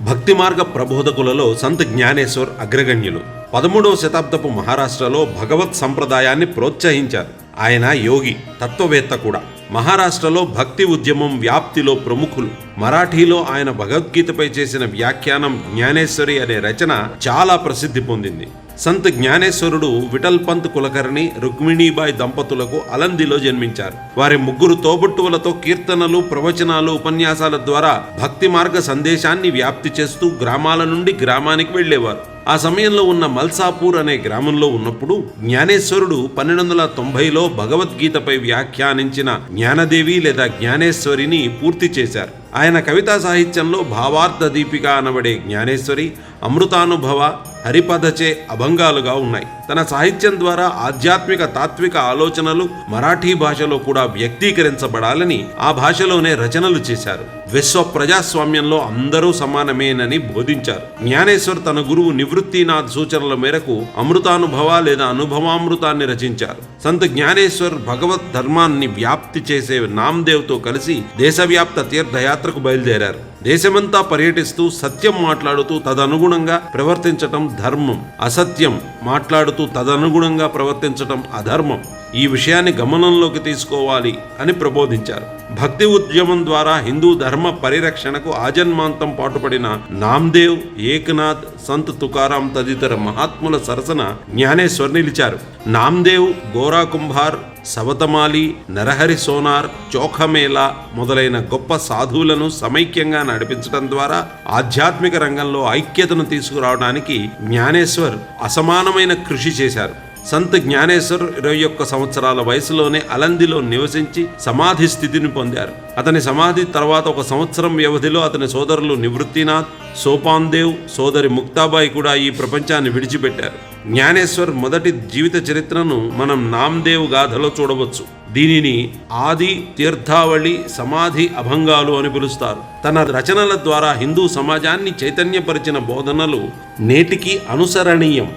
భక్తి మార్గ ప్రబోధకులలో సంత్ జ్ఞానేశ్వర్ అగ్రగణ్యులు. పదమూడవ శతాబ్దపు మహారాష్ట్రలో భగవత్ సంప్రదాయాన్ని ప్రోత్సహించారు. ఆయన యోగి తత్వవేత్త కూడా. మహారాష్ట్రలో భక్తి ఉద్యమం వ్యాప్తిలో ప్రముఖులు. మరాఠీలో ఆయన భగవద్గీతపై చేసిన వ్యాఖ్యానం జ్ఞానేశ్వరి అనే రచన చాలా ప్రసిద్ధి పొందింది. సంత్ జ్ఞానేశ్వరుడు విఠల్ పంత్ కులకర్ణి రుక్మిణీబాయి దంపతులకు అలందిలో జన్మించారు. వారి ముగ్గురు తోబుట్టువులతో కీర్తనలు ప్రవచనాలు ఉపన్యాసాల ద్వారా భక్తి మార్గ సందేశాన్ని వ్యాప్తి చేస్తూ గ్రామాల నుండి గ్రామానికి వెళ్ళేవారు. ఆ సమయంలో ఉన్న మల్సాపూర్ అనే గ్రామంలో ఉన్నప్పుడు జ్ఞానేశ్వరుడు పన్నెండు వందల తొంభైలో భగవద్గీతపై వ్యాఖ్యానించిన జ్ఞానదేవి లేదా జ్ఞానేశ్వరిని పూర్తి చేశారు. ఆయన కవితా సాహిత్యంలో భావార్థ దీపిక అనబడే జ్ఞానేశ్వరి అమృతానుభవ హరిపదచే అభంగాలుగా ఉన్నాయి. తన సాహిత్యం ద్వారా ఆధ్యాత్మిక తాత్విక ఆలోచనలు మరాఠీ భాషలో కూడా వ్యక్తీకరించబడాలని ఆ భాషలోనే రచనలు చేశారు. విశ్వ ప్రజాస్వామ్యంలో అందరూ సమానమేనని బోధించారు. జ్ఞానేశ్వర్ తన గురువు నివృత్తినాథ్ సూచనల మేరకు అమృతానుభవ లేదా అనుభవామృతాన్ని రచించారు. సంత జ్ఞానేశ్వర్ భగవత్ ధర్మాన్ని వ్యాప్తి చేసే నామ్దేవ్తో కలిసి దేశవ్యాప్త తీర్థయాత్రకు బయలుదేరారు. దేశమంతా పర్యటిస్తూ సత్యం మాట్లాడుతూ తదనుగుణంగా ప్రవర్తించటం ధర్మం. అసత్యం మాట్లాడుతూ తదనుగుణంగా ప్రవర్తించటం అధర్మం. ఈ విషయాన్ని గమనంలోకి తీసుకోవాలి అని ప్రబోధించారు. భక్తి ఉద్యమం ద్వారా హిందూ ధర్మ పరిరక్షణకు ఆజన్మాంతం పాటుపడిన నామ్దేవ్ ఏకనాథ్ సంత్ తుకారాం తదితర మహాత్ముల సరసన జ్ఞానేశ్వర్ నిలిచారు. నామ్దేవ్ గోరా కుంభార్ సవతమాలి నరహరి సోనార్ చోఖమేళా మొదలైన గొప్ప సాధువులను సమైక్యంగా నడిపించడం ద్వారా ఆధ్యాత్మిక రంగంలో ఐక్యతను తీసుకురావడానికి జ్ఞానేశ్వర్ అసమానమైన కృషి చేశారు. సంత్ జ్ఞానేశ్వర్ ఇరవై ఒక్క సంవత్సరాల వయసులోనే అలందిలో నివసించి సమాధి స్థితిని పొందారు. అతని సమాధి తర్వాత ఒక సంవత్సరం వ్యవధిలో అతని సోదరులు నివృత్తినాథ్ సోపాన్దేవ్ సోదరి ముక్తాబాయి కూడా ఈ ప్రపంచాన్ని విడిచిపెట్టారు. జ్ఞానేశ్వర్ మొదటి జీవిత చరిత్రను మనం నామ్దేవ్ గాథలో చూడవచ్చు. దీనిని ఆది తీర్థావళి సమాధి అభంగాలు అని పిలుస్తారు. తన రచనల ద్వారా హిందూ సమాజాన్ని చైతన్యపరిచిన బోధనలు నేటికి అనుసరణీయం.